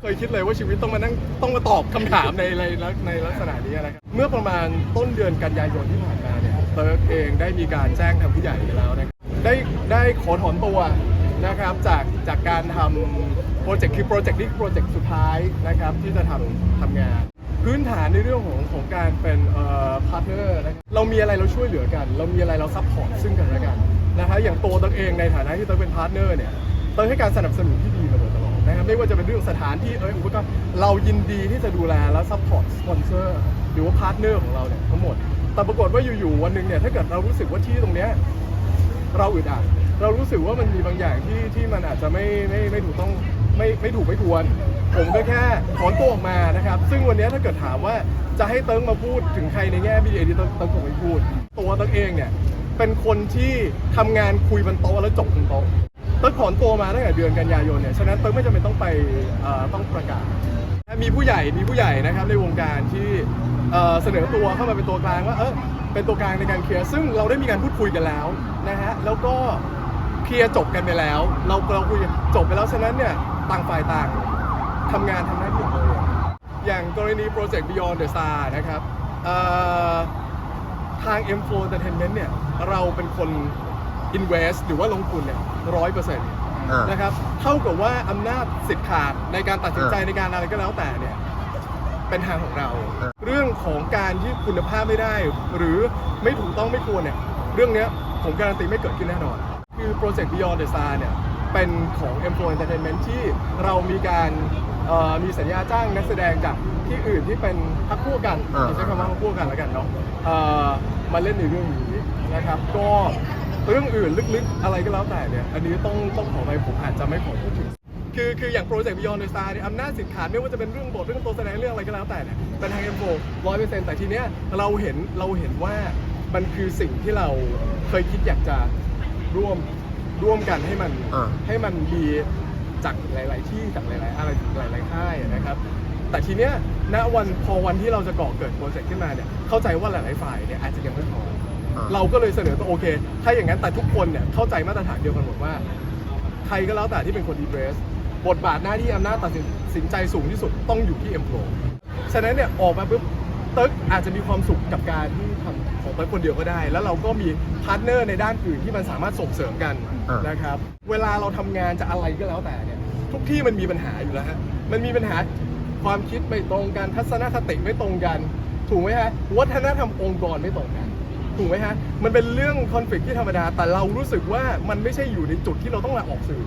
เคยคิดเลยว่าชีวิตต้องมานั่งต้องมาตอบคำถามในในในลักษณะนี้นะครับเมื่อประมาณต้นเดือนกันยายนที่ผ่านมาเนี่ยเติร์กเองได้มีการแจ้งทางผู้ใหญ่ไปแล้วนะครับได้ได้ขอถอนตัวนะครับจากจากการทำโปรเจกต์คือโปรเจกต์นี้โปรเจกต์สุดท้ายนะครับที่จะทำทำงาน พื้นฐานในเรื่องของของการเป็นเอ่อพาร์ทเนอร์นะครับเรามีอะไรเราช่วยเหลือกัน เรามีอะไรเราซัพพอร์ตซึ่งกันและกันนะครับอย่างตัวตัวเองในฐานะที่เติร์กเป็นพาร์ทเนอร์เนี่ยเติร์กให้การสนับสนุนที่ดี ไม่ว่าจะเป็นเรื่องสถานที่เอยอุปกรณ์เรายินดีที่จะดูแลและซัพพอร์ตสปอนเซอร์หรือว่าพาร์ทเนอร์ของเราเนี่ยทั้งหมด แต่ปรากฏว่าอยู่ๆวันหนึ่งเนี่ยถ้าเกิดเรารู้สึกว่าที่ตรงเนี้ยเราอึดอัดเรารู้สึกว่ามันมีบางอย่างที่ที่มันอาจจะไม่ไม่ไม่ถูกต้องไม่ไม่ถูกไม่ควร ผมก็แค่ถอนตัวออกมานะครับ ซึ่งวันนี้ถ้าเกิดถามว่าจะให้เติ้งมาพูดถึงใครในแง่มีเอดีเติงติงคงไม่พูด ตัวเติงเองเนี่ยเป็นคนที่ทำงานคุยบนโต๊ะแล้วจบบนโต๊ะ เติงถอนตัวมาตั้งแต่เดือนกันยายนเนี่ย ฉะนั้นเติงไม่จำเป็นต้องไปต้องประกาศ มีผู้ใหญ่มีผู้ใหญ่นะครับในวงการที่เสนอตัวเข้ามาเป็นตัวกลางว่าเออเป็นตัวกลางในการเคลียร์ซึ่งเราได้มีการพูดคุยกันแล้วนะฮะแล้วก็เคลียร์จบกันไปแล้ว เราเราคุยกันจบไปแล้วฉะนั้นเนี่ยต่างฝ่ายต่างทำงานทำหน้าที่ของตัวเองอย่างกรณีโปรเจกต์ Beyond the Star นะครับเอ่อทาง M4 Entertainment เนี่ยเราเป็นคน invest หรือว่าลงทุนเนี่ยร้อยเปอร์เซ็นต์อ่า นะครับเท่ากับว่าอำนาจสิทธิ์ขาดในการตัดสินใจอ่าในการอะไรก็แล้วแต่เนี่ยเป็นทางของเรา อ่า เรื่องของการที่คุณภาพไม่ได้ หรือไม่ถูกต้องไม่ควรเนี่ยเรื่องเนี้ยผมการันตีไม่เกิดขึ้นแน่นอน คือโปรเจกต์ Beyond the Star เนี่ยเป็นของ M4 Entertainment ที่เรามีการเอ่อมีสัญญาจ้างนักแสดงจากที่อื่นที่เป็นพักพวกกัน อ่า ใช้คำว่าพักพวกกันแล้วกันเนาะเอ่อมาเล่นในเรื่องนี้นะครับ ก็ เรื่องอื่นลึกๆ อะไรก็แล้วแต่เนี่ย อันนี้ต้องต้องขอไปผมอาจจะไม่ขอพูดถึง คือคืออย่างโปรเจกต์ Beyond the Star เนี่ยอำนาจสิทธิ์ขาดไม่ว่าจะเป็นเรื่องบทเรื่องตัวแสดงเรื่องอะไรก็แล้วแต่เนี่ยเป็นทาง M4 ร้อยเปอร์เซ็นต์แต่ทีเนี้ยเราเห็นเราเห็นว่ามันคือสิ่งที่เราเคยคิดอยากจะร่วมร่วมกันให้มันอ่า ให้มันดีจากหลาย ๆ ที่จากหลาย ๆ อะไรหลาย ๆ ค่ายนะครับ แต่ทีเนี้ยณวันพอวันที่เราจะก่อเกิดโปรเจกต์ขึ้นมาเนี่ยเข้าใจว่าหลาย ๆ ฝ่ายเนี่ยอาจจะยังไม่พร้อมอ่า เราก็เลยเสนอตัวโอเค ถ้าอย่างนั้นแต่ทุกคนเนี่ยเข้าใจมาตรฐานเดียวกันหมดว่า ใครก็แล้วแต่ที่เป็นคนดีเบรสบทบาทหน้าที่อำนาจตัดสินสินใจสูงที่สุดต้องอยู่ที่เอ็มโปรฉะนั้นเนี่ยออกมาปุ๊บเติ๊กอาจจะมีความสุขกับการที่ทำของเติ๊กคนเดียวก็ได้ แล้วเราก็มีพาร์ทเนอร์ในด้านอื่นที่มันสามารถส่งเสริมกันอ่านนะครับ เวลาเราทำงานจะอะไรก็แล้วแต่เนี่ยทุกที่มันมีปัญหาอยู่แล้วฮะมันมีปัญหาความคิดไม่ตรงกันทัศนคติไม่ตรงกัน ถูกไหมฮะวัฒนธรรมองค์กรไม่ตรงกัน ถูกไหมฮะ มันเป็นเรื่องคอนฟ lict ที่ธรรมดา แต่เรารู้สึกว่ามันไม่ใช่อยู่ในจุดที่เราต้องมาออกสื่อ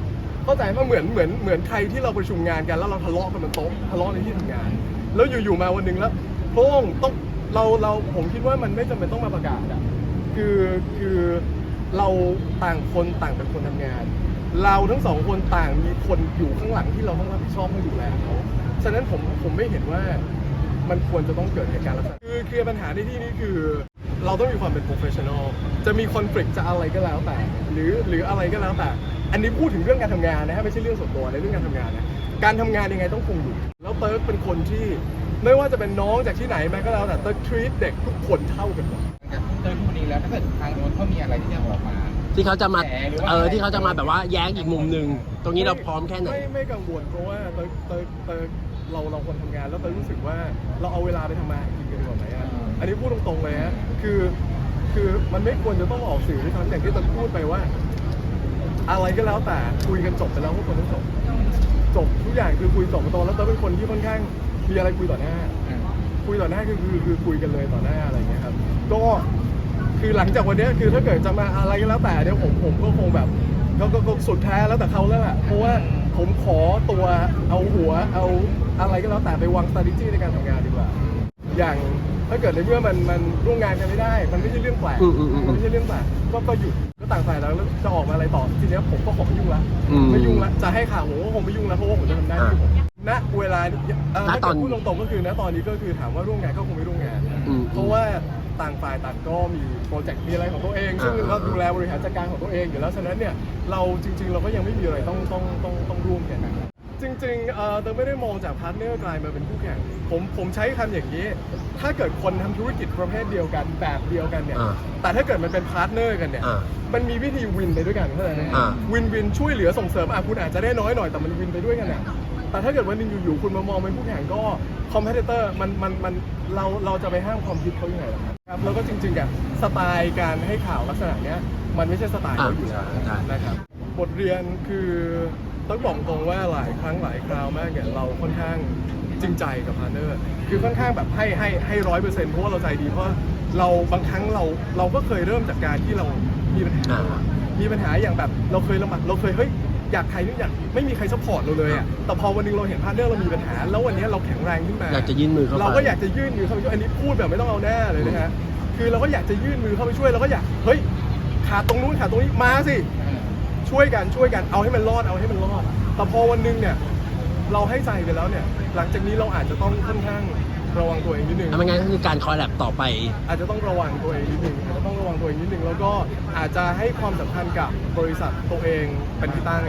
เข้าใจว่าเหมือนเหมือนเหมือนใครที่เราประชุมงานกันแล้วเราทะเลาะกันบนโต๊ะทะเลาะในที่ทำงาน แล้วอยู่ๆมาวันหนึ่งแล้วโป้งต้องเราเราผมคิดว่ามันไม่จำเป็นต้องมาประกาศอะคือคือเราต่างคนต่างเป็นคนทำงาน เราทั้งสองคนต่างมีคนอยู่ข้างหลังที่เราต้องรับผิดชอบต้องดูแลเขาฉะนั้นผมผมไม่เห็นว่ามันควรจะต้องเกิดเหตุการณ์ลักษณะคือเคลียร์ปัญหาในที่นี้คือ เราต้องมีความเป็น professional จะมีคอนฟ lict จะอะไรก็แล้วแต่ หรือหรืออะไรก็แล้วแต่ อันนี้พูดถึงเรื่องการทำงานนะฮะไม่ใช่เรื่องส่วนตัวในเรื่องการทำงานนะการทำงานยังไงต้องคงอยู่ แล้วเติร์กเป็นคนที่ไม่ว่าจะเป็นน้องจากที่ไหนมาก็แล้วแต่เติร์ก treat เด็กทุกคนเท่ากันหมดเติมคนนี้แล้วถ้าเกิดทางโน้นเขามีอะไรที่จะออกมา ที่เขาจะมาแฉหรือว่าเออที่เขาจะมาแบบว่าแย้งอีกมุมหนึ่งตรงนี้เราพร้อมแค่ไหน ไม่ไม่กังวลเพราะว่าเติร์กเติร์กเติร์ก เราเราคนทำงานแล้วเติร์กรู้สึกว่าเราเอาเวลาไปทำมาหากินกันดีกว่าไหมอะอันนี้พูดตรงๆเลยฮะคือคือมันไม่ควรจะต้องออกสื่อด้วยซ้ำอย่างที่ตอนพูดไปว่า อะไรก็แล้วแต่คุยกันจบไปแล้วทุกคนต้องจบจบทุกอย่างคือคุยจบตรงแล้วเราเป็นคนที่ค่อนข้างมีอะไรคุยต่อหน้า คุยต่อหน้าคือคือคือคุยกันเลยต่อหน้าอะไรอย่างเงี้ยครับ ก็คือหลังจากวันเนี้ยคือถ้าเกิดจะมาอะไรก็แล้วแต่เดี๋ยวผมผมก็คงแบบก็ก็ก็สุดแท้แล้วแต่เขาแล้วแหละเพราะว่า ผมขอตัวเอาหัวเอาอะไรก็แล้วแต่ไปวาง strategy ในการทำงานดีกว่า อย่างถ้าเกิดในเมื่อมันมันร่วมงานกันไม่ได้ มันไม่ใช่เรื่องแปลกอืมอืมอืม มันไม่ใช่เรื่องแปลกก็ก็หยุดก็ต่างฝ่ายต่างแล้วจะออกมาอะไรต่อทีเนี้ยผมก็ขอไม่ยุ่งละอืม ไม่ยุ่งละจะให้ข่าวผมก็คงไม่ยุ่งละเพราะว่าผมจะทำหน้าที่ผมณเวลาเอ่อณถ้าตอเกิน ดพูดตรงๆก็คือณตอนนี้ก็คือถามว่าร่วมงานก็คงไม่ร่วมงาน อืมเพราะว่า ต่างฝ่ายต่างก็มีโปรเจกต์มีอะไรของตัวเองซึ่งอ่าเราดูแลบริหารจัดการของตัวเองอยู่แล้วฉะนั้นเนี่ยเราจริง ๆ เราก็ยังไม่มีอะไรต้องต้องต้องต้องร่วมกันนะครับจริงๆเอ่อเตอไม่ได้มองจากพาร์ทเนอร์กลายมาเป็นคู่แข่งผมผมใช้คำอย่างนี้ ถ้าเกิดคนทำธุรกิจประเภทเดียวกันแบบเดียวกันเนี่ยอ่าแต่ถ้าเกิดมันเป็นพาร์ทเนอร์กันเนี่ยอ่ามันมีวิธีวินไปด้วยกันเข้าใจไหมอ่า วินวินช่วยเหลือส่งเสริมอะคุณอาจจะได้น้อยหน่อยแต่มันวินไปด้วยกันอะ แต่ถ้าเกิดวันหนึงอยู่ๆคุณมามองเป็นคู่แข่งก็คอมเพ t เตอร์มันมันมันเราเราจะไปห้ามความคิดเขายังไงล่ะครับแล้วก็จริงๆอะสไตล์การให้ข่าวลักษณะเนี้ยมันไม่ใช่สไตล์เขาอยู่แล้วอ่าใช่ นะครับบทเรียนคือต้องบอกตรงว่าหลายครั้งหลายคราวมากเนี่ยเราค่อนข้างจริงใจกับพาร์เนอร์คือค่อนข้างแบบให้ให้ให้ร้อยเปอร์เซ็นต์เพราะว่าเราใจดีเพราะเราบางครั้งเราเราก็เคยเริ่มจากการที่เรามีปัญหา อ่า มีปัญหาอย่างแบบเราเคยลำบากเราเคยเฮ้ย อยากใครนี่อยากไม่มีใครซัพพอร์ตเราเลยอะแต่พอวันหนึงเราเห็นพาร์ทเนอร์เรามีปัญหา แล้ววันนี้เราแข็งแรงขึ้นมาอยากจะยื่นมือเข้าไปเราก็อยากจะยื่นมือเข้าไปช่วยอันนี้พูดแบบไม่ต้องเอาแน่เลยนะฮะคือเราก็อยากจะยื่นมือเข้าไปช่วยเราก็อยากเฮ้ยขาดตรงนู้นขาดตรงนี้มาสิช่วยกันช่วยกันเอาให้มันรอดเอาให้มันรอด แต่พอวันหนึงเนี่ย เราให้ใจไปแล้วเนี่ย หลังจากนี้เราอาจจะต้องค่อนข้าง ระวังตัวเองนิดนึงถ้าไม่งั้นก็คือการคอลแลบต่อไป อาจจะต้องระวังตัวเองนิดนึงอาจจะต้องระวังตัวเองนิดนึงแล้วก็อาจจะให้ความสำคัญกับบริษัทตัวเองเป็นที่ตั้ง